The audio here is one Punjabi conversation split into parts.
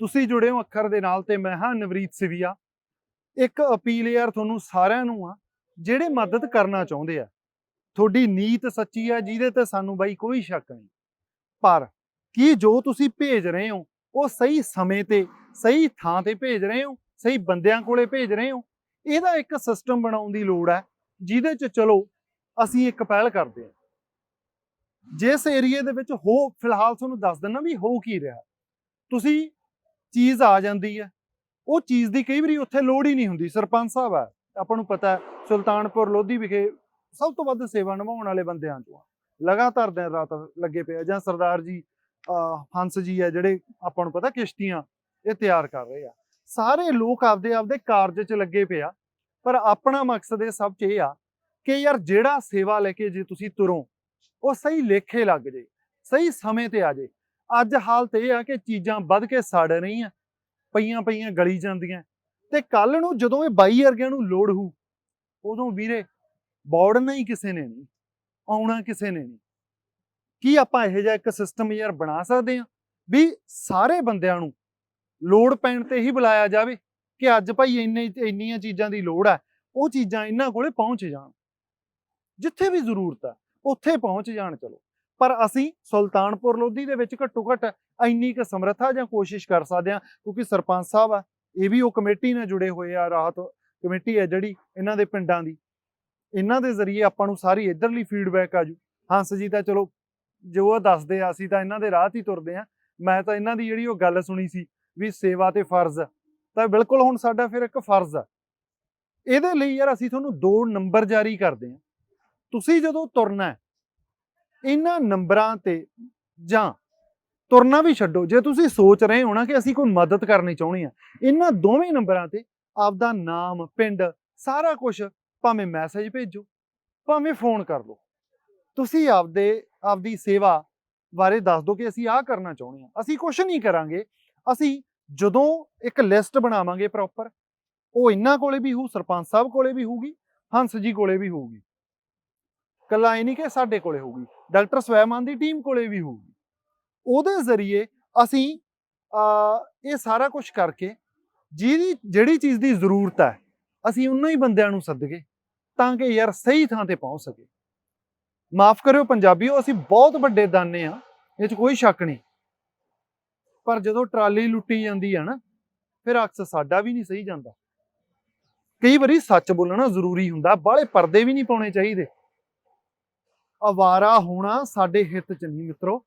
ਤੁਸੀਂ ਜੁੜੇ ਹੋ ਅੱਖਰ ਦੇ ਨਾਲ ਤੇ ਮੈਂ ਹਾਂ ਨਵਰੀਤ ਸਿਵੀਆ। ਇੱਕ ਅਪੀਲ ਯਾਰ ਤੁਹਾਨੂੰ ਸਾਰਿਆਂ ਨੂੰ ਆ, ਜਿਹੜੇ ਮਦਦ ਕਰਨਾ ਚਾਹੁੰਦੇ ਆ। ਤੁਹਾਡੀ ਨੀਤ ਸੱਚੀ ਆ, ਜਿਹਦੇ ਤੇ ਸਾਨੂੰ ਬਾਈ ਕੋਈ ਸ਼ੱਕ ਨਹੀਂ। ਪਰ ਕੀ ਜੋ ਤੁਸੀਂ ਭੇਜ ਰਹੇ ਹੋ, ਉਹ ਸਹੀ ਸਮੇਂ ਤੇ, ਸਹੀ ਥਾਂ ਤੇ ਭੇਜ ਰਹੇ ਹੋ, ਸਹੀ ਬੰਦਿਆਂ ਕੋਲੇ ਭੇਜ ਰਹੇ ਹੋ, ਇਹਦਾ ਇੱਕ ਸਿਸਟਮ ਬਣਾਉਣ ਦੀ ਲੋੜ ਹੈ ਜਿਹਦੇ ਚ ਚਲੋ ਅਸੀਂ ਇੱਕ ਪਹਿਲ ਕਰਦੇ ਹਾਂ। ਜਿਸ ਏਰੀਏ ਦੇ ਵਿੱਚ ਹੋ, ਫਿਲਹਾਲ ਤੁਹਾਨੂੰ ਦੱਸ ਦਿੰਨਾ ਵੀ ਹੋ ਕੀ ਰਿਹਾ। ਤੁਸੀਂ ਚੀਜ਼ ਆ ਜਾਂਦੀ ਹੈ। ਉਹ ਚੀਜ਼ ਦੀ ਕਈ ਵਾਰੀ ਉੱਥੇ ਲੋੜ ਹੀ ਨਹੀਂ ਹੁੰਦੀ। ਸਰਪੰਚ ਸਾਹਿਬ ਆ ਆਪਾਂ ਨੂੰ ਪਤਾ ਸੁਲਤਾਨਪੁਰ ਲੋਧੀ ਵਿਖੇ ਸਭ ਤੋਂ ਵੱਧ ਸੇਵਾ ਨਿਭਾਉਣ ਵਾਲੇ ਬੰਦਿਆਂ ਚੋਂ ਆ। ਲਗਾਤਾਰ ਦਿਨ ਰਾਤ ਲੱਗੇ ਪਏ ਜਾਂ ਸਰਦਾਰ ਜੀ ਹੰਸ ਜੀ ਆ ਜਿਹੜੇ ਆਪਾਂ ਨੂੰ ਪਤਾ ਕਿਸ਼ਤੀਆਂ ਇਹ ਤਿਆਰ ਕਰ ਰਹੇ ਆ। ਸਾਰੇ ਲੋਕ ਆਪਦੇ ਆਪਦੇ ਕਾਰਜ 'ਚ ਲੱਗੇ ਪਏ ਆ। ਪਰ ਆਪਣਾ ਮਕਸਦ ਇਹ ਸਭ 'ਚ ਇਹ ਆ ਕਿ ਯਾਰ ਜਿਹੜਾ ਸੇਵਾ ਲੈ ਕੇ ਜੇ ਤੁਸੀਂ ਤੁਰੋ, ਉਹ ਸਹੀ ਲੇਖੇ ਲੱਗ ਜੇ, ਸਹੀ ਸਮੇਂ ਤੇ ਆ ਜੇ। ਅੱਜ ਹਾਲਤ ਇਹ ਆ ਕਿ ਚੀਜ਼ਾਂ ਵੱਧ ਕੇ ਸੜ ਰਹੀਆਂ, ਪਈਆਂ ਪਈਆਂ ਗਲੀ ਜਾਂਦੀਆਂ। ਤੇ ਕੱਲ ਨੂੰ ਜਦੋਂ ਇਹ ਬਾਈ ਵਰਗਿਆਂ ਨੂੰ ਲੋੜ ਹੋਊ, ਉਦੋਂ ਵੀਰੇ ਬੌੜਨਾ ਹੀ ਕਿਸੇ ਨੇ ਨਹੀਂ ਆਉਣਾ ਕਿਸੇ ਨੇ ਨਹੀਂ ਕੀ ਆਪਾਂ ਇਹੋ ਜਿਹਾ ਇੱਕ ਸਿਸਟਮ ਯਾਰ ਬਣਾ ਸਕਦੇ ਹਾਂ ਵੀ ਸਾਰੇ ਬੰਦਿਆਂ ਨੂੰ ਲੋੜ ਪੈਣ ਤੇ ਹੀ ਬੁਲਾਇਆ ਜਾਵੇ ਕਿ ਅੱਜ ਭਾਈ ਇੰਨੇ ਇੰਨੀਆਂ ਚੀਜ਼ਾਂ ਦੀ ਲੋੜ ਹੈ ਉਹ ਚੀਜ਼ਾਂ ਇਹਨਾਂ ਕੋਲੇ ਪਹੁੰਚ ਜਾਣ। ਜਿੱਥੇ ਵੀ ਜ਼ਰੂਰਤ ਹੈ ਉੱਥੇ ਪਹੁੰਚ ਜਾਣ, ਚਲੋ। ਪਰ ਅਸੀਂ ਸੁਲਤਾਨਪੁਰ ਲੋਧੀ ਦੇ ਵਿੱਚ ਘੱਟੋ ਘੱਟ ਇੰਨੀ ਕੁ ਸਮਰੱਥਾ ਜਾਂ ਕੋਸ਼ਿਸ਼ ਕਰ ਸਕਦੇ ਹਾਂ, ਕਿਉਂਕਿ ਸਰਪੰਚ ਸਾਹਿਬ ਆ, ਇਹ ਵੀ ਉਹ ਕਮੇਟੀ ਨਾਲ ਜੁੜੇ ਹੋਏ ਆ, ਰਾਹਤ ਕਮੇਟੀ ਹੈ ਜਿਹੜੀ ਇਹਨਾਂ ਦੇ ਪਿੰਡਾਂ ਦੀ। ਇਹਨਾਂ ਦੇ ਜ਼ਰੀਏ ਆਪਾਂ ਨੂੰ ਸਾਰੀ ਇਧਰਲੀ ਫੀਡਬੈਕ ਆ ਜੂ। ਹੰਸ ਜੀ ਤਾਂ ਚਲੋ, ਜੋ ਉਹ ਦੱਸਦੇ ਆ, ਅਸੀਂ ਤਾਂ ਇਹਨਾਂ ਦੇ ਰਾਹ 'ਤੇ ਹੀ ਤੁਰਦੇ ਆ ਮੈਂ ਤਾਂ ਇਹਨਾਂ ਦੀ ਜਿਹੜੀ ਉਹ ਗੱਲ ਸੁਣੀ ਸੀ ਵੀ ਸੇਵਾ ਤੇ ਫਰਜ਼ ਤਾਂ ਬਿਲਕੁਲ ਹੁਣ ਸਾਡਾ ਫਿਰ ਇੱਕ ਫਰਜ਼ ਆ। ਇਹਦੇ ਲਈ ਯਾਰ ਅਸੀਂ ਤੁਹਾਨੂੰ ਦੋ ਨੰਬਰ ਜਾਰੀ ਕਰਦੇ ਆ ਤੁਸੀਂ ਜਦੋਂ ਤੁਰਨਾ ਇਹਨਾਂ ਨੰਬਰਾਂ ਤੇ ਜਾਂ ਤੁਰਨਾ ਵੀ ਛੱਡੋ। ਜੇ ਤੁਸੀਂ ਸੋਚ ਰਹੇ ਹੋ ਨਾ ਕਿ ਅਸੀਂ ਕੋਈ ਮਦਦ ਕਰਨੀ ਚਾਹੁੰਦੇ ਆ ਇਹਨਾਂ ਦੋਵੇਂ ਨੰਬਰਾਂ ਤੇ ਆਪਦਾ ਨਾਮ, ਪਿੰਡ, ਸਾਰਾ ਕੁਝ ਭਾਵੇਂ ਮੈਸੇਜ ਭੇਜੋ, ਭਾਵੇਂ ਫੋਨ ਕਰ ਲਓ। ਤੁਸੀਂ ਆਪਦੇ, ਆਪਦੀ ਸੇਵਾ ਬਾਰੇ ਦੱਸ ਦਿਓ ਕਿ ਅਸੀਂ ਆਹ ਕਰਨਾ ਚਾਹੁੰਦੇ ਆ ਅਸੀਂ ਕੁਝ ਨਹੀਂ ਕਰਾਂਗੇ। ਅਸੀਂ ਜਦੋਂ ਇੱਕ ਲਿਸਟ ਬਣਾਵਾਂਗੇ ਪ੍ਰੋਪਰ ਉਹ ਇਹਨਾਂ ਕੋਲੇ ਵੀ ਹੋਊ, ਸਰਪੰਚ ਸਾਹਿਬ ਕੋਲੇ ਵੀ ਹੋਊਗੀ, ਹੰਸ ਜੀ ਕੋਲੇ ਵੀ ਹੋਊਗੀ। ਕੱਲਾ ਇਹ ਨਹੀਂ ਕਿ ਸਾਡੇ ਕੋਲੇ ਹੋਊਗੀ। ਡਾਕਟਰ ਸਵੈਮਾਨ ਦੀ ਟੀਮ ਕੋਲੇ ਵੀ ਹੋਊਗੀ। ਉਹਦੇ ਜ਼ਰੀਏ ਅਸੀਂ ਇਹ ਸਾਰਾ ਕੁਝ ਕਰਕੇ ਜਿਹਦੀ, ਜਿਹੜੀ ਚੀਜ਼ ਦੀ ਜ਼ਰੂਰਤ ਹੈ, ਅਸੀਂ ਉਹਨਾਂ ਹੀ ਬੰਦਿਆਂ ਨੂੰ ਸੱਦਗੇ ਤਾਂ ਕਿ ਯਾਰ ਸਹੀ ਥਾਂ ਤੇ ਪਹੁੰਚ ਸਕੇ। ਮਾਫ ਕਰਿਓ ਪੰਜਾਬੀਓ, ਅਸੀਂ ਬਹੁਤ ਵੱਡੇ ਦਾਨੇ ਆ ਇਹ 'ਚ ਕੋਈ ਸ਼ੱਕ ਨਹੀਂ। ਪਰ ਜਦੋਂ ਟਰਾਲੀ ਲੁੱਟੀ ਜਾਂਦੀ ਆ ਨਾ, ਫਿਰ ਅਕਸ ਸਾਡਾ ਵੀ ਨਹੀਂ ਸਹੀ ਜਾਂਦਾ। ਕਈ ਵਾਰੀ ਸੱਚ ਬੋਲਣਾ ਜ਼ਰੂਰੀ ਹੁੰਦਾ, ਬਾਹਲੇ ਪਰਦੇ ਵੀ ਨਹੀਂ ਪਾਉਣੇ ਚਾਹੀਦੇ। ਅਵਾਰਾ ਹੋਣਾ ਸਾਡੇ ਹਿੱਤ ਚ ਨਹੀਂ ਮਿੱਤਰੋ।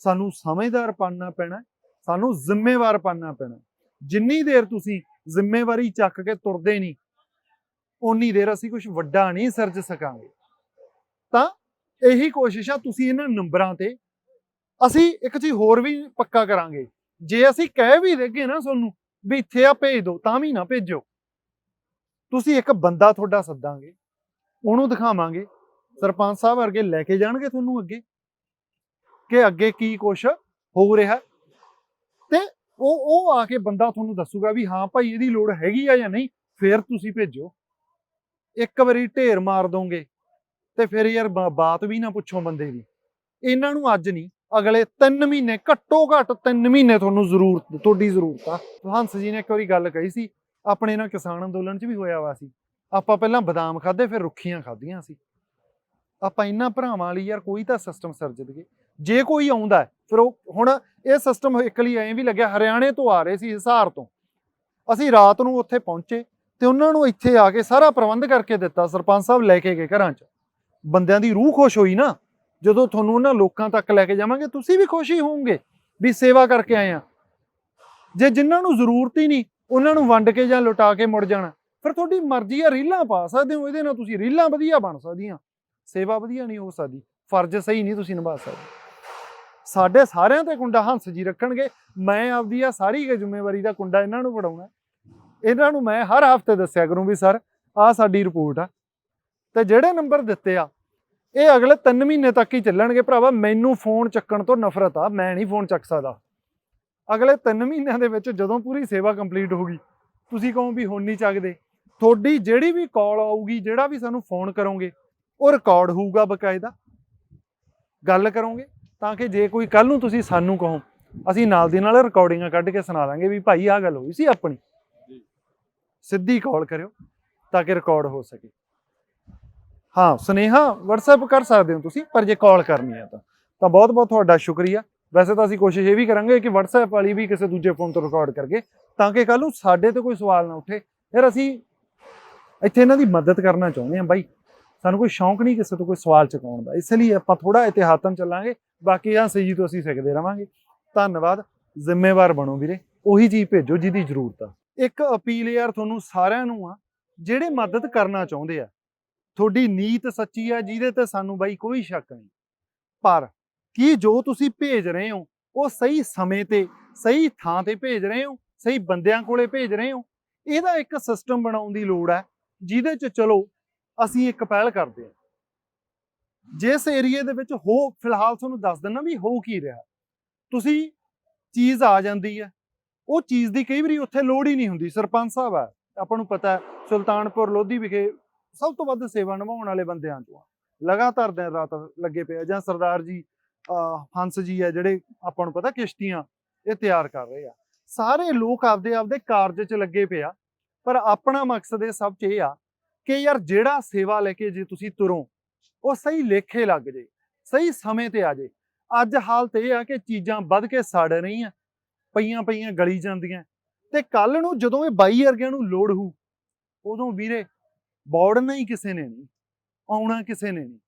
ਸਾਨੂੰ ਸਮਝਦਾਰ ਬਣਨਾ ਪੈਣਾ ਸਾਨੂੰ ਜ਼ਿੰਮੇਵਾਰ ਬਣਨਾ ਪੈਣਾ ਜਿੰਨੀ ਦੇਰ ਤੁਸੀਂ ਜ਼ਿੰਮੇਵਾਰੀ ਚੱਕ ਕੇ ਤੁਰਦੇ ਨਹੀਂ, ਓਨੀ ਦੇਰ ਅਸੀਂ ਕੁਝ ਵੱਡਾ ਨਹੀਂ ਸਿਰਜ ਸਕਾਂਗੇ। ਤਾਂ ਇਹੀ ਕੋਸ਼ਿਸ਼ ਆ ਤੁਸੀਂ ਇਹਨਾਂ ਨੰਬਰਾਂ ਤੇ ਅਸੀਂ ਇੱਕ ਚੀਜ਼ ਹੋਰ ਵੀ ਪੱਕਾ ਕਰਾਂਗੇ। ਜੇ ਅਸੀਂ ਕਹਿ ਵੀ ਦੇਗੇ ਨਾ ਤੁਹਾਨੂੰ ਵੀ ਇੱਥੇ ਆ ਭੇਜ ਦਿਓ, ਤਾਂ ਵੀ ਨਾ ਭੇਜੋ ਤੁਸੀਂ ਇੱਕ ਬੰਦਾ ਤੁਹਾਡਾ ਸੱਦਾਂਗੇ, ਉਹਨੂੰ ਦਿਖਾਵਾਂਗੇ ਸਰਪੰਚ ਸਾਹਿਬ ਵਰਗੇ ਲੈ ਕੇ ਜਾਣਗੇ ਤੁਹਾਨੂੰ ਅੱਗੇ? ਕਿ ਅੱਗੇ ਕੀ ਕੁਛ ਹੋ ਰਿਹਾ? ਤੇ ਉਹ ਉਹ ਆ ਕੇ ਬੰਦਾ ਤੁਹਾਨੂੰ ਦੱਸੂਗਾ ਵੀ ਹਾਂ ਭਾਈ ਇਹਦੀ ਲੋੜ ਹੈਗੀ ਆ ਜਾਂ ਨਹੀਂ, ਫੇਰ ਤੁਸੀਂ ਭੇਜੋ। ਇੱਕ ਵਾਰੀ ਢੇਰ ਮਾਰ ਦੋਗੇ ਤੇ ਫਿਰ ਯਾਰ ਬਾਤ ਵੀ ਨਾ ਪੁੱਛੋ ਬੰਦੇ ਦੀ। ਇਹਨਾਂ ਨੂੰ ਅੱਜ ਨਹੀਂ, ਅਗਲੇ 3 ਮਹੀਨੇ, ਘੱਟੋ ਘੱਟ 3 ਮਹੀਨੇ ਤੁਹਾਨੂੰ ਜ਼ਰੂਰਤ, ਤੁਹਾਡੀ ਜ਼ਰੂਰਤ ਆ। ਹੰਸ ਜੀ ਨੇ ਇੱਕ ਵਾਰੀ ਗੱਲ ਕਹੀ ਸੀ, ਆਪਣੇ ਨਾਲ ਕਿਸਾਨ ਅੰਦੋਲਨ 'ਚ ਵੀ ਹੋਇਆ ਵਾ ਸੀ। ਆਪਾਂ ਪਹਿਲਾਂ ਬਦਾਮ ਖਾਦੇ ਫਿਰ ਰੁੱਖੀਆਂ ਖਾਧੀਆਂ ਸੀ। ਆਪਾਂ ਇਹਨਾਂ ਭਰਾਵਾਂ ਲਈ ਯਾਰ ਕੋਈ ਤਾਂ ਸਿਸਟਮ ਸਿਰਜ ਦਈਏ ਜੇ ਕੋਈ ਆਉਂਦਾ ਫਿਰ ਉਹ ਹੁਣ ਇਹ ਸਿਸਟਮ ਇੱਕ ਲਈ ਐਂ ਵੀ ਲੱਗਿਆ, ਹਰਿਆਣੇ ਤੋਂ ਆ ਰਹੇ ਸੀ ਹਿਸਾਰ ਤੋਂ। ਅਸੀਂ ਰਾਤ ਨੂੰ ਉੱਥੇ ਪਹੁੰਚੇ ਤੇ ਉਹਨਾਂ ਨੂੰ ਇੱਥੇ ਆ ਕੇ ਸਾਰਾ ਪ੍ਰਬੰਧ ਕਰਕੇ ਦਿੱਤਾ, ਸਰਪੰਚ ਸਾਹਿਬ ਲੈ ਕੇ ਗਏ ਘਰਾਂ 'ਚ। ਬੰਦਿਆਂ ਦੀ ਰੂਹ ਖੁਸ਼ ਹੋਈ ਨਾ, ਜਦੋਂ ਤੁਹਾਨੂੰ ਉਹਨਾਂ ਲੋਕਾਂ ਤੱਕ ਲੈ ਕੇ ਜਾਵਾਂਗੇ, ਤੁਸੀਂ ਵੀ ਖੁਸ਼ ਹੀ ਹੋਵੋਗੇ ਵੀ ਸੇਵਾ ਕਰਕੇ ਆਏ ਆ ਜੇ ਜਿਨ੍ਹਾਂ ਨੂੰ ਜ਼ਰੂਰਤ ਹੀ ਨਹੀਂ, ਉਹਨਾਂ ਨੂੰ ਵੰਡ ਕੇ ਜਾਂ ਲੁਟਾ ਕੇ ਮੁੜ ਜਾਣਾ, ਫਿਰ ਤੁਹਾਡੀ ਮਰਜ਼ੀ ਆ, ਰੀਲਾਂ ਪਾ ਸਕਦੇ ਹੋ, ਇਹਦੇ ਨਾਲ ਤੁਸੀਂ ਰੀਲਾਂ ਵਧੀਆ ਬਣ ਸਕਦੀਆਂ। ਸੇਵਾ ਵਧੀਆ ਨਹੀਂ ਹੋ ਸਕਦੀ, ਫਰਜ਼ ਸਹੀ ਨਹੀਂ ਤੁਸੀਂ ਨਿਭਾ ਸਕਦੇ। ਸਾਡੇ ਸਾਰਿਆਂ ਤੇ ਕੁੰਡਾ ਹੰਸ ਜੀ ਰੱਖਣਗੇ, ਮੈਂ ਆਪਦੀ ਆ ਸਾਰੀ ਜ਼ਿੰਮੇਵਾਰੀ ਦਾ ਕੁੰਡਾ ਇਹਨਾਂ ਨੂੰ ਫੜਾਉਣਾ। ਇਹਨਾਂ ਨੂੰ ਮੈਂ ਹਰ ਹਫ਼ਤੇ ਦੱਸਿਆ ਕਰੂੰ ਵੀ ਸਰ, ਆਹ ਸਾਡੀ ਰਿਪੋਰਟ ਆ। ਤੇ ਜਿਹੜੇ ਨੰਬਰ ਦਿੱਤੇ ਆ, ਇਹ ਅਗਲੇ 3 ਮਹੀਨੇ ਤੱਕ ਹੀ ਚੱਲਣਗੇ ਭਰਾਵਾ, ਮੈਨੂੰ ਫੋਨ ਚੱਕਣ ਤੋਂ ਨਫ਼ਰਤ ਆ, ਮੈਂ ਨਹੀਂ ਫੋਨ ਚੱਕ ਸਕਦਾ। ਅਗਲੇ 3 ਮਹੀਨਿਆਂ ਦੇ ਵਿੱਚ ਜਦੋਂ ਪੂਰੀ ਸੇਵਾ ਕੰਪਲੀਟ ਹੋ ਗਈ, ਤੁਸੀਂ ਕਹੋ ਵੀ ਹੁਣ ਨਹੀਂ ਚੱਕਦੇ। ਤੁਹਾਡੀ ਜਿਹੜੀ ਵੀ ਕਾਲ ਆਊਗੀ, ਜਿਹੜਾ ਵੀ ਸਾਨੂੰ ਫੋਨ ਕਰੋਗੇ ਉਹ ਰਿਕਾਰਡ ਹੋਊਗਾ ਬਕਾਇਦਾ। ਗੱਲ ਕਰੋਗੇ ਤਾਂ ਕਿ ਜੇ ਕੋਈ ਕੱਲ ਨੂੰ ਤੁਸੀਂ ਸਾਨੂੰ ਕਹੋ ਅਸੀਂ ਨਾਲ ਦੀ ਨਾਲ ਰਿਕਾਰਡਿੰਗਾਂ ਕੱਢ ਕੇ ਸੁਣਾ ਦਾਂਗੇ ਵੀ ਭਾਈ ਆਹ ਗੱਲ ਹੋਈ ਸੀ ਆਪਣੀ। ਸਿੱਧੀ ਕਾਲ ਕਰਿਓ ਤਾਂ ਕਿ ਰਿਕਾਰਡ ਹੋ ਸਕੇ। ਹਾਂ ਸੁਨੇਹਾ WhatsApp ਕਰ ਸਕਦੇ ਹੋ ਤੁਸੀਂ ਪਰ ਜੇ ਕਾਲ ਕਰਨੀ ਹੈ ਤਾਂ। ਤਾਂ ਬਹੁਤ ਬਹੁਤ ਤੁਹਾਡਾ ਸ਼ੁਕਰੀਆ। ਵੈਸੇ ਤਾਂ ਅਸੀਂ ਕੋਸ਼ਿਸ਼ ਇਹ ਵੀ ਕਰਾਂਗੇ ਕਿ WhatsApp ਵਾਲੀ ਵੀ ਕਿਸੇ ਦੂਜੇ ਫੋਨ ਤੋਂ ਰਿਕਾਰਡ ਕਰਕੇ ਤਾਂ ਕਿ ਕੱਲ ਨੂੰ ਸਾਡੇ ਤੇ ਕੋਈ ਸਵਾਲ ਨਾ ਉੱਠੇ। ਯਾਰ ਅਸੀਂ ਇੱਥੇ ਇਹਨਾਂ ਦੀ ਮਦਦ ਕਰਨਾ ਚਾਹੁੰਦੇ ਹਾਂ ਬਾਈ। ਸਾਨੂੰ ਕੋਈ ਸ਼ੌਂਕ ਨਹੀਂ ਕਿਸੇ ਤੋਂ ਕੋਈ ਸਵਾਲ ਚੁਕਾਉਣ ਦਾ। ਇਸ ਲਈ ਆਪਾਂ ਥੋੜਾ ਇਤਿਹਾਤਨ ਚੱਲਾਂਗੇ। ਬਾਕੀ ਆ ਸਹੀ ਤੋਂ ਅਸੀਂ ਸਿੱਖਦੇ ਰਵਾਂਗੇ। ਧੰਨਵਾਦ। ਜ਼ਿੰਮੇਵਾਰ ਬਣੋ ਵੀਰੇ। ਉਹੀ ਚੀਜ਼ ਭੇਜੋ ਜਿਹਦੀ ਜ਼ਰੂਰਤ ਆ। ਇੱਕ ਅਪੀਲ ਯਾਰ ਤੁਹਾਨੂੰ ਸਾਰਿਆਂ ਨੂੰ ਆ, ਜਿਹੜੇ ਮਦਦ ਕਰਨਾ ਚਾਹੁੰਦੇ ਆ। ਤੁਹਾਡੀ ਨੀਤ ਸੱਚੀ ਆ, ਜਿਹਦੇ ਤੇ ਸਾਨੂੰ ਬਾਈ ਕੋਈ ਸ਼ੱਕ ਨਹੀਂ। ਪਰ ਕੀ ਜੋ ਤੁਸੀਂ ਭੇਜ ਰਹੇ ਹੋ, ਉਹ ਸਹੀ ਸਮੇਂ ਤੇ, ਸਹੀ ਥਾਂ ਤੇ ਭੇਜ ਰਹੇ ਹੋ, ਸਹੀ ਬੰਦਿਆਂ ਕੋਲੇ ਭੇਜ ਰਹੇ ਹੋ, ਇਹਦਾ ਇੱਕ ਸਿਸਟਮ ਬਣਾਉਣ ਦੀ ਲੋੜ ਹੈ ਜਿਹਦੇ ਚ ਚਲੋ ਅਸੀਂ ਇੱਕ ਪਹਿਲ ਕਰਦੇ ਹਾਂ। ਜਿਸ ਏਰੀਏ ਦੇ ਵਿੱਚ ਹੋ, ਫਿਲਹਾਲ ਤੁਹਾਨੂੰ ਦੱਸ ਦਿੰਨਾ ਵੀ ਹੋ ਕੀ ਰਿਹਾ। ਤੁਸੀਂ ਚੀਜ਼ ਆ ਜਾਂਦੀ ਹੈ। ਉਹ ਚੀਜ਼ ਦੀ ਕਈ ਵਾਰੀ ਉੱਥੇ ਲੋੜ ਹੀ ਨਹੀਂ ਹੁੰਦੀ। ਸਰਪੰਚ ਸਾਹਿਬ ਆ ਆਪਾਂ ਨੂੰ ਪਤਾ ਸੁਲਤਾਨਪੁਰ ਲੋਧੀ ਵਿਖੇ ਸਭ ਤੋਂ ਵੱਧ ਸੇਵਾ ਨਿਭਾਉਣ ਵਾਲੇ ਬੰਦਿਆਂ ਚੋਂ ਆ। ਲਗਾਤਾਰ ਦਿਨ ਰਾਤ ਲੱਗੇ ਪਏ ਜਾਂ ਸਰਦਾਰ ਜੀ, ਅਹ, ਹੰਸ ਜੀ ਆ ਜਿਹੜੇ ਆਪਾਂ ਨੂੰ ਪਤਾ ਕਿਸ਼ਤੀਆਂ ਇਹ ਤਿਆਰ ਕਰ ਰਹੇ ਆ। ਸਾਰੇ ਲੋਕ ਆਪਦੇ ਆਪਦੇ ਕਾਰਜ 'ਚ ਲੱਗੇ ਪਏ ਆ। ਪਰ ਆਪਣਾ ਮਕਸਦ ਇਹ ਸਭ 'ਚ ਇਹ ਆ ਕਿ ਯਾਰ ਜਿਹੜਾ ਸੇਵਾ ਲੈ ਕੇ ਜੇ ਤੁਸੀਂ ਤੁਰੋ, ਉਹ ਸਹੀ ਲੇਖੇ ਲੱਗ ਜੇ, ਸਹੀ ਸਮੇਂ ਤੇ ਆ ਜੇ। ਅੱਜ ਹਾਲਤ ਇਹ ਆ ਕਿ ਚੀਜ਼ਾਂ ਵੱਧ ਕੇ ਸੜ ਰਹੀਆਂ, ਪਈਆਂ ਪਈਆਂ ਗਲੀ ਜਾਂਦੀਆਂ। ਤੇ ਕੱਲ ਨੂੰ ਜਦੋਂ ਇਹ ਬਾਈ ਵਰਗਿਆਂ ਨੂੰ ਲੋੜ ਹੋਊ, ਉਦੋਂ ਵੀਰੇ ਬੌੜਨਾ ਹੀ ਕਿਸੇ ਨੇ ਨਹੀਂ ਆਉਣਾ ਕਿਸੇ ਨੇ ਨਹੀਂ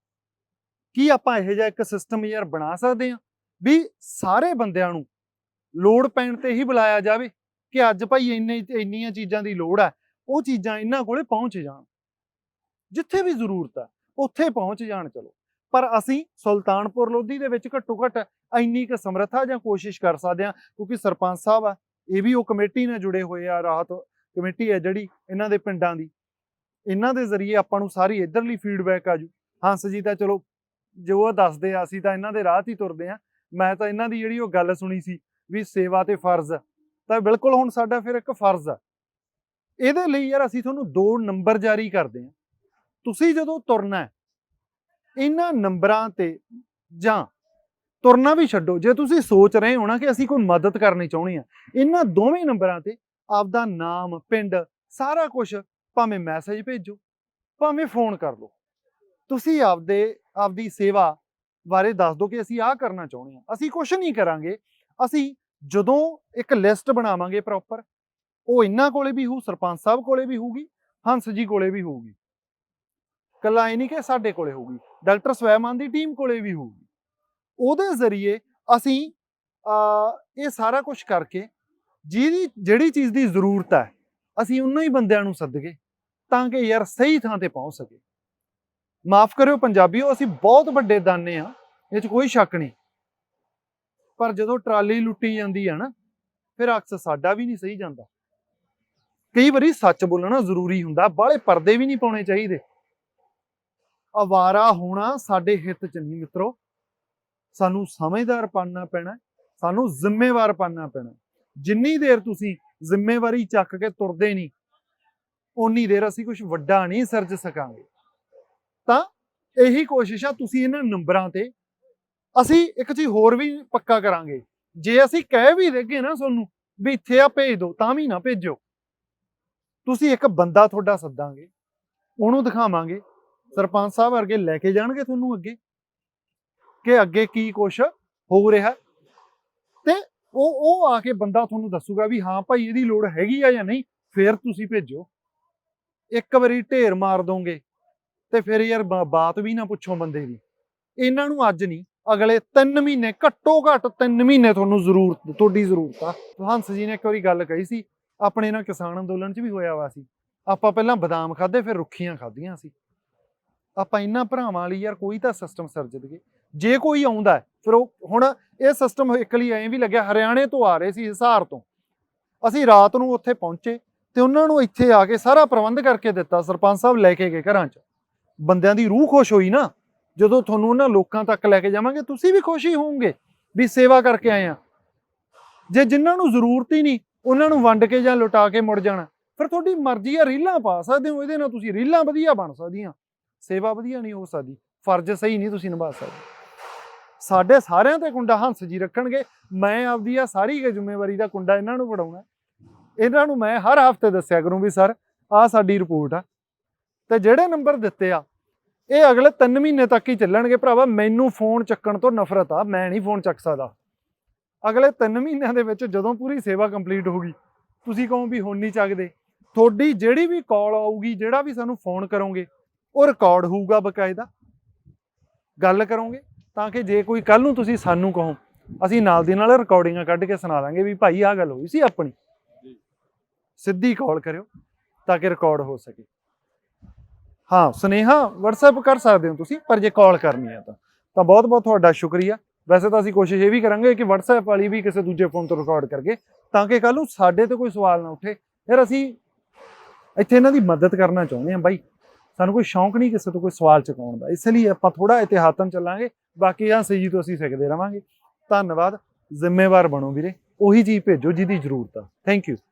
ਕੀ ਆਪਾਂ ਇਹੋ ਜਿਹਾ ਇੱਕ ਸਿਸਟਮ ਯਾਰ ਬਣਾ ਸਕਦੇ ਹਾਂ ਵੀ ਸਾਰੇ ਬੰਦਿਆਂ ਨੂੰ ਲੋੜ ਪੈਣ ਤੇ ਹੀ ਬੁਲਾਇਆ ਜਾਵੇ ਕਿ ਅੱਜ ਭਾਈ ਇੰਨੇ, ਇੰਨੀਆਂ ਚੀਜ਼ਾਂ ਦੀ ਲੋੜ ਹੈ ਉਹ ਚੀਜ਼ਾਂ ਇਹਨਾਂ ਕੋਲੇ ਪਹੁੰਚ ਜਾਣ। ਜਿੱਥੇ ਵੀ ਜ਼ਰੂਰਤ ਆ, ਉੱਥੇ ਪਹੁੰਚ ਜਾਣ ਚਲੋ। ਪਰ ਅਸੀਂ ਸੁਲਤਾਨਪੁਰ ਲੋਧੀ ਦੇ ਵਿੱਚ ਘੱਟੋ ਘੱਟ ਇੰਨੀ ਕੁ ਸਮਰੱਥਾ ਜਾਂ ਕੋਸ਼ਿਸ਼ ਕਰ ਸਕਦੇ ਹਾਂ, ਕਿਉਂਕਿ ਸਰਪੰਚ ਸਾਹਿਬ ਆ, ਇਹ ਵੀ ਉਹ ਕਮੇਟੀ ਨਾਲ ਜੁੜੇ ਹੋਏ ਆ, ਰਾਹਤ ਕਮੇਟੀ ਹੈ ਜਿਹੜੀ ਇਹਨਾਂ ਦੇ ਪਿੰਡਾਂ ਦੀ। ਇਹਨਾਂ ਦੇ ਜ਼ਰੀਏ ਆਪਾਂ ਨੂੰ ਸਾਰੀ ਇਧਰਲੀ ਫੀਡਬੈਕ ਆ ਆਜੂ ਹੰਸ ਜੀ ਤਾਂ ਚਲੋ, ਜੋ ਉਹ ਦੱਸਦੇ ਆ, ਅਸੀਂ ਤਾਂ ਇਹਨਾਂ ਦੇ ਰਾਹ 'ਤੇ ਤੁਰਦੇ ਆ ਮੈਂ ਤਾਂ ਇਹਨਾਂ ਦੀ ਜਿਹੜੀ ਉਹ ਗੱਲ ਸੁਣੀ ਸੀ ਵੀ ਸੇਵਾ ਤੇ ਫਰਜ਼ ਤਾਂ ਬਿਲਕੁਲ ਹੁਣ ਸਾਡਾ ਫਿਰ ਇੱਕ ਫਰਜ਼ ਆ। ਇਹਦੇ ਲਈ ਯਾਰ ਅਸੀਂ ਤੁਹਾਨੂੰ ਦੋ ਨੰਬਰ ਜਾਰੀ ਕਰਦੇ ਆ ਤੁਸੀਂ ਜਦੋਂ ਤੁਰਨਾ ਇਹਨਾਂ ਨੰਬਰਾਂ ਤੇ ਜਾਂ ਤੁਰਨਾ ਵੀ ਛੱਡੋ। ਜੇ ਤੁਸੀਂ ਸੋਚ ਰਹੇ ਹੋ ਨਾ ਕਿ ਅਸੀਂ ਕੋਈ ਮਦਦ ਕਰਨੀ ਚਾਹੁੰਦੇ ਆ ਇਹਨਾਂ ਦੋਵੇਂ ਨੰਬਰਾਂ ਤੇ ਆਪਦਾ ਨਾਮ, ਪਿੰਡ, ਸਾਰਾ ਕੁਝ ਭਾਵੇਂ ਮੈਸੇਜ ਭੇਜੋ, ਭਾਵੇਂ ਫੋਨ ਕਰ ਲਓ। ਤੁਸੀਂ ਆਪਦੇ, ਆਪਦੀ ਸੇਵਾ ਬਾਰੇ ਦੱਸ ਦਿਓ ਕਿ ਅਸੀਂ ਆਹ ਕਰਨਾ ਚਾਹੁੰਦੇ ਆ ਅਸੀਂ ਕੁਝ ਨਹੀਂ ਕਰਾਂਗੇ। ਅਸੀਂ ਜਦੋਂ ਇੱਕ ਲਿਸਟ ਬਣਾਵਾਂਗੇ ਪ੍ਰੋਪਰ ਉਹ ਇਹਨਾਂ ਕੋਲੇ ਵੀ ਹੋਊ, ਸਰਪੰਚ ਸਾਹਿਬ ਕੋਲੇ ਵੀ ਹੋਊਗੀ, ਹੰਸ ਜੀ ਕੋਲੇ ਵੀ ਹੋਊਗੀ। ਕੱਲਾ ਇਹ ਨਹੀਂ ਕਿ ਸਾਡੇ ਕੋਲੇ ਹੋਊਗੀ, ਡਾਕਟਰ ਸਵੈਮਾਨ ਦੀ ਟੀਮ ਕੋਲੇ ਵੀ ਹੋਊਗੀ। ਉਹਦੇ ਜ਼ਰੀਏ ਅਸੀਂ ਇਹ ਸਾਰਾ ਕੁਝ ਕਰਕੇ ਜਿਹਦੀ, ਜਿਹੜੀ ਚੀਜ਼ ਦੀ ਜ਼ਰੂਰਤ ਹੈ, ਅਸੀਂ ਉਹਨਾਂ ਹੀ ਬੰਦਿਆਂ ਨੂੰ ਸੱਦਗੇ ਤਾਂ ਕਿ ਯਾਰ ਸਹੀ ਥਾਂ ਤੇ ਪਹੁੰਚ ਸਕੇ। ਮਾਫ ਕਰਿਓ ਪੰਜਾਬੀਓ, ਅਸੀਂ ਬਹੁਤ ਵੱਡੇ ਦਾਨੇ ਆ ਇਹ 'ਚ ਕੋਈ ਸ਼ੱਕ ਨਹੀਂ। ਪਰ ਜਦੋਂ ਟਰਾਲੀ ਲੁੱਟੀ ਜਾਂਦੀ ਹੈ ਨਾ, ਫਿਰ ਅਕਸ ਸਾਡਾ ਵੀ ਨਹੀਂ ਸਹੀ ਜਾਂਦਾ। ਕਈ ਵਾਰੀ ਸੱਚ ਬੋਲਣਾ ਜ਼ਰੂਰੀ ਹੁੰਦਾ, ਬਾਹਲੇ ਪਰਦੇ ਵੀ ਨਹੀਂ ਪਾਉਣੇ ਚਾਹੀਦੇ। ਅਵਾਰਾ ਹੋਣਾ ਸਾਡੇ ਹਿੱਤ ਚ ਨਹੀਂ ਮਿੱਤਰੋ। ਸਾਨੂੰ ਸਮਝਦਾਰ ਬਣਨਾ ਪੈਣਾ, ਸਾਨੂੰ ਜ਼ਿੰਮੇਵਾਰ ਬਣਨਾ ਪੈਣਾ। ਜਿੰਨੀ ਦੇਰ ਤੁਸੀਂ ਜ਼ਿੰਮੇਵਾਰੀ ਚੱਕ ਕੇ ਤੁਰਦੇ ਨਹੀਂ, ਓਨੀ ਦੇਰ ਅਸੀਂ ਕੁਝ ਵੱਡਾ ਨਹੀਂ ਸਰਜ ਸਕਾਂਗੇ। ਤਾਂ ਇਹੀ ਕੋਸ਼ਿਸ਼ ਆ ਤੁਸੀਂ ਇਹਨਾਂ ਨੰਬਰਾਂ ਤੇ ਅਸੀਂ ਇੱਕ ਚੀਜ਼ ਹੋਰ ਵੀ ਪੱਕਾ ਕਰਾਂਗੇ। ਜੇ ਅਸੀਂ ਕਹਿ ਵੀ ਦੇਗੇ ਨਾ ਤੁਹਾਨੂੰ ਵੀ ਇੱਥੇ ਆ ਭੇਜ ਦਿਓ ਤਾਂ ਵੀ ਨਾ ਭੇਜੋ। ਤੁਸੀਂ ਇੱਕ ਬੰਦਾ ਤੁਹਾਡਾ ਸੱਦਾਂਗੇ, ਉਹਨੂੰ ਦਿਖਾਵਾਂਗੇ ਸਰਪੰਚ ਸਾਹਿਬ ਵਰਗੇ ਲੈ ਕੇ ਜਾਣਗੇ ਤੁਹਾਨੂੰ ਅੱਗੇ? ਕਿ ਅੱਗੇ ਕੀ ਕੁਛ ਹੋ ਰਿਹਾ? ਤੇ ਉਹ ਉਹ ਆ ਕੇ ਬੰਦਾ ਤੁਹਾਨੂੰ ਦੱਸੂਗਾ ਵੀ ਹਾਂ ਭਾਈ ਇਹਦੀ ਲੋੜ ਹੈਗੀ ਆ ਜਾਂ ਨਹੀਂ, ਫਿਰ ਤੁਸੀਂ ਭੇਜੋ। ਇੱਕ ਵਾਰੀ ਢੇਰ ਮਾਰ ਦੋਗੇ ਤੇ ਫਿਰ ਯਾਰ ਬਾਤ ਵੀ ਨਾ ਪੁੱਛੋ ਬੰਦੇ ਦੀ। ਇਹਨਾਂ ਨੂੰ ਅੱਜ ਨਹੀਂ, ਅਗਲੇ 3 ਮਹੀਨੇ, ਘੱਟੋ ਘੱਟ 3 ਮਹੀਨੇ ਤੁਹਾਨੂੰ ਜ਼ਰੂਰਤ, ਤੁਹਾਡੀ ਜ਼ਰੂਰਤ ਆ। ਹੰਸ ਜੀ ਨੇ ਇੱਕ ਵਾਰੀ ਗੱਲ ਕਹੀ ਸੀ, ਆਪਣੇ ਨਾਲ ਕਿਸਾਨ ਅੰਦੋਲਨ 'ਚ ਵੀ ਹੋਇਆ ਵਾ ਸੀ। ਆਪਾਂ ਪਹਿਲਾਂ ਬਦਾਮ ਖਾਦੇ ਫਿਰ ਰੁੱਖੀਆਂ ਖਾਧੀਆਂ ਸੀ। ਆਪਾਂ ਇਹਨਾਂ ਭਰਾਵਾਂ ਲਈ ਯਾਰ ਕੋਈ ਤਾਂ ਸਿਸਟਮ ਸਿਰਜ ਦਈਏ ਜੇ ਕੋਈ ਆਉਂਦਾ ਫਿਰ ਉਹ ਹੁਣ ਇਹ ਸਿਸਟਮ ਇੱਕ ਲਈ ਐਂ ਵੀ ਲੱਗਿਆ, ਹਰਿਆਣੇ ਤੋਂ ਆ ਰਹੇ ਸੀ ਹਿਸਾਰ ਤੋਂ। ਅਸੀਂ ਰਾਤ ਨੂੰ ਉੱਥੇ ਪਹੁੰਚੇ ਤੇ ਉਹਨਾਂ ਨੂੰ ਇੱਥੇ ਆ ਕੇ ਸਾਰਾ ਪ੍ਰਬੰਧ ਕਰਕੇ ਦਿੱਤਾ, ਸਰਪੰਚ ਸਾਹਿਬ ਲੈ ਕੇ ਗਏ ਘਰਾਂ 'ਚ। ਬੰਦਿਆਂ ਦੀ ਰੂਹ ਖੁਸ਼ ਹੋਈ ਨਾ, ਜਦੋਂ ਤੁਹਾਨੂੰ ਉਹਨਾਂ ਲੋਕਾਂ ਤੱਕ ਲੈ ਕੇ ਜਾਵਾਂਗੇ, ਤੁਸੀਂ ਵੀ ਖੁਸ਼ ਹੀ ਹੋਵੋਗੇ ਵੀ ਸੇਵਾ ਕਰਕੇ ਆਏ ਆ ਜੇ ਜਿਨ੍ਹਾਂ ਨੂੰ ਜ਼ਰੂਰਤ ਹੀ ਨਹੀਂ, ਉਹਨਾਂ ਨੂੰ ਵੰਡ ਕੇ ਜਾਂ ਲੁਟਾ ਕੇ ਮੁੜ ਜਾਣਾ, ਫਿਰ ਤੁਹਾਡੀ ਮਰਜ਼ੀ ਆ, ਰੀਲਾਂ ਪਾ ਸਕਦੇ ਹੋ, ਇਹਦੇ ਨਾਲ ਤੁਸੀਂ ਰੀਲਾਂ ਵਧੀਆ ਬਣ ਸਕਦੀਆਂ। ਸੇਵਾ ਵਧੀਆ ਨਹੀਂ ਹੋ ਸਕਦੀ, ਫਰਜ਼ ਸਹੀ ਨਹੀਂ ਤੁਸੀਂ ਨਿਭਾ ਸਕਦੇ। ਸਾਡੇ ਸਾਰਿਆਂ ਤੇ ਕੁੰਡਾ ਹੰਸ ਜੀ ਰੱਖਣਗੇ, ਮੈਂ ਆਪਦੀ ਆ ਸਾਰੀ ਜ਼ਿੰਮੇਵਾਰੀ ਦਾ ਕੁੰਡਾ ਇਹਨਾਂ ਨੂੰ ਫੜਾਉਣਾ। ਇਹਨਾਂ ਨੂੰ ਮੈਂ ਹਰ ਹਫ਼ਤੇ ਦੱਸਿਆ ਕਰੂੰ ਵੀ ਸਰ ਆ ਸਾਡੀ ਰਿਪੋਰਟ ਆ। ਤੇ ਜਿਹੜੇ ਨੰਬਰ ਦਿੱਤੇ ਆ, ਇਹ ਅਗਲੇ 3 ਮਹੀਨੇ ਤੱਕ ਹੀ ਚੱਲਣਗੇ ਭਰਾਵਾ, ਮੈਨੂੰ ਫੋਨ ਚੱਕਣ ਤੋਂ ਨਫ਼ਰਤ ਆ, ਮੈਂ ਨਹੀਂ ਫੋਨ ਚੱਕ ਸਕਦਾ। ਅਗਲੇ 3 ਮਹੀਨਿਆਂ ਦੇ ਵਿੱਚ ਜਦੋਂ ਪੂਰੀ ਸੇਵਾ ਕੰਪਲੀਟ ਹੋਊਗੀ ਤੁਸੀਂ ਕਹੋ ਵੀ ਹੁਣ ਨਹੀਂ ਚੱਕਦੇ। ਤੁਹਾਡੀ ਜਿਹੜੀ ਵੀ ਕਾਲ ਆਊਗੀ, ਜਿਹੜਾ ਵੀ ਸਾਨੂੰ ਫੋਨ ਕਰੋਗੇ ਉਹ ਰਿਕਾਰਡ ਹੋਊਗਾ ਬਕਾਇਦਾ। ਗੱਲ ਕਰੋਗੇ ਤਾਂ ਕਿ ਜੇ ਕੋਈ ਕੱਲ ਨੂੰ ਤੁਸੀਂ ਸਾਨੂੰ ਕਹੋ ਅਸੀਂ ਨਾਲ ਦੀ ਨਾਲ ਰਿਕਾਰਡਿੰਗਾਂ ਕੱਢ ਕੇ ਸੁਣਾ ਦਾਂਗੇ ਵੀ ਭਾਈ ਆਹ ਗੱਲ ਹੋਈ ਸੀ ਆਪਣੀ। ਸਿੱਧੀ ਕਾਲ ਕਰਿਓ ਤਾਂ ਕਿ ਰਿਕਾਰਡ ਹੋ ਸਕੇ। ਹਾਂ ਸੁਨੇਹਾ WhatsApp ਕਰ ਸਕਦੇ ਹੋ ਤੁਸੀਂ ਪਰ ਜੇ ਕਾਲ ਕਰਨੀ ਹੈ ਤਾਂ। ਤਾਂ ਬਹੁਤ ਬਹੁਤ ਤੁਹਾਡਾ ਸ਼ੁਕਰੀਆ। ਵੈਸੇ ਤਾਂ ਅਸੀਂ ਕੋਸ਼ਿਸ਼ ਇਹ ਵੀ ਕਰਾਂਗੇ ਕਿ WhatsApp ਵਾਲੀ ਵੀ ਕਿਸੇ ਦੂਜੇ ਫੋਨ ਤੋਂ ਰਿਕਾਰਡ ਕਰਕੇ ਤਾਂ ਕਿ ਕੱਲ ਨੂੰ ਸਾਡੇ ਤੇ ਕੋਈ ਸਵਾਲ ਨਾ ਉੱਠੇ। ਯਾਰ ਅਸੀਂ ਇੱਥੇ ਇਹਨਾਂ ਦੀ ਮਦਦ ਕਰਨਾ ਚਾਹੁੰਦੇ ਹਾਂ ਬਾਈ। ਸਾਨੂੰ ਕੋਈ ਸ਼ੌਂਕ ਨਹੀਂ ਕਿਸੇ ਤੋਂ ਕੋਈ ਸਵਾਲ ਚੁਕਾਉਣ ਦਾ। ਇਸ ਲਈ ਆਪਾਂ ਥੋੜਾ ਇਤਿਹਾਤਨ ਚੱਲਾਂਗੇ। ਬਾਕੀ ਆ ਸਹੀ ਤੋਂ ਅਸੀਂ ਸਿੱਖਦੇ ਰਵਾਂਗੇ। ਧੰਨਵਾਦ। ਜ਼ਿੰਮੇਵਾਰ ਬਣੋ ਵੀਰੇ। ਉਹੀ ਚੀਜ਼ ਭੇਜੋ ਜਿਹਦੀ ਜ਼ਰੂਰਤ ਆ। Thank you